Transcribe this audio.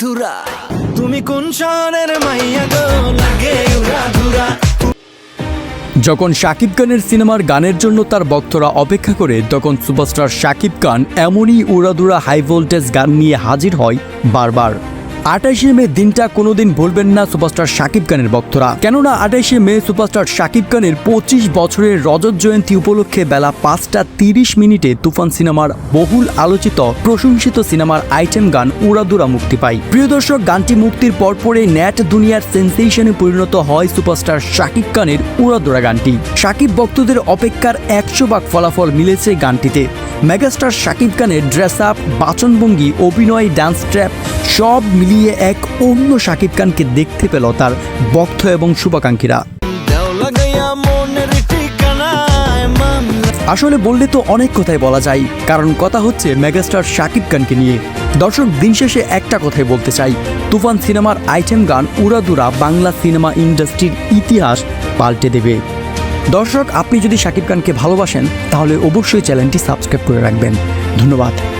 ধুরা তুমি কোন শহরের মাইয়া গো? লাগে উড়া ধুরা যখন শাকিব খানের সিনেমার গানের জন্য তার ভক্তরা অপেক্ষা করে, তখন সুপারস্টার শাকিব খান এমনই উড়াদুড়া হাই ভোল্টেজ গান নিয়ে হাজির হয় বারবার। আঠাইশে মে দিনটা কোনোদিন ভুলবেন না সুপারস্টার শাকিব খানের ভক্তরা। কেননা আঠাইশে মে সুপারস্টার শাকিব খানের পঁচিশ বছরের রজত জয়ন্তী উপলক্ষে বেলা পাঁচটা তিরিশ মিনিটে তুফান সিনেমার বহুল আলোচিত, প্রশংসিত সিনেমার আইটেম গান উড়াদুরা মুক্তি পায়। প্রিয় দর্শক, গানটি মুক্তির পরপরে ন্যাট দুনিয়ার সেন্সেশনে পরিণত হয় সুপারস্টার শাকিব খানের উড়াদুরা গানটি। শাকিব ভক্তদের অপেক্ষার একশো ভাগ ফলাফল মিলেছে গানটিতে। মেগাস্টার শাকিব খানের ড্রেস আপ বাচনভঙ্গি, অভিনয় ডান্স ট্র্যাপ সব মিলিয়ে এক অন্য শাকিব খানকে দেখতে পেল তার বক্ত এবং শুভাকাঙ্ক্ষীরা। আসলে বললে তো অনেক কথাই বলা যায়, কারণ কথা হচ্ছে মেগাস্টার শাকিব খানকে নিয়ে। দর্শক, দিন শেষে একটা কথাই বলতে চাই। তুফান সিনেমার আইটেম গান উড়াদুরা বাংলা সিনেমা ইন্ডাস্ট্রির ইতিহাস পাল্টে দেবে। দর্শক আপনি যদি শাকিব খানকে ভালোবাসেন তাহলে অবশ্যই চ্যানেলটি সাবস্ক্রাইব করে রাখবেন। ধন্যবাদ।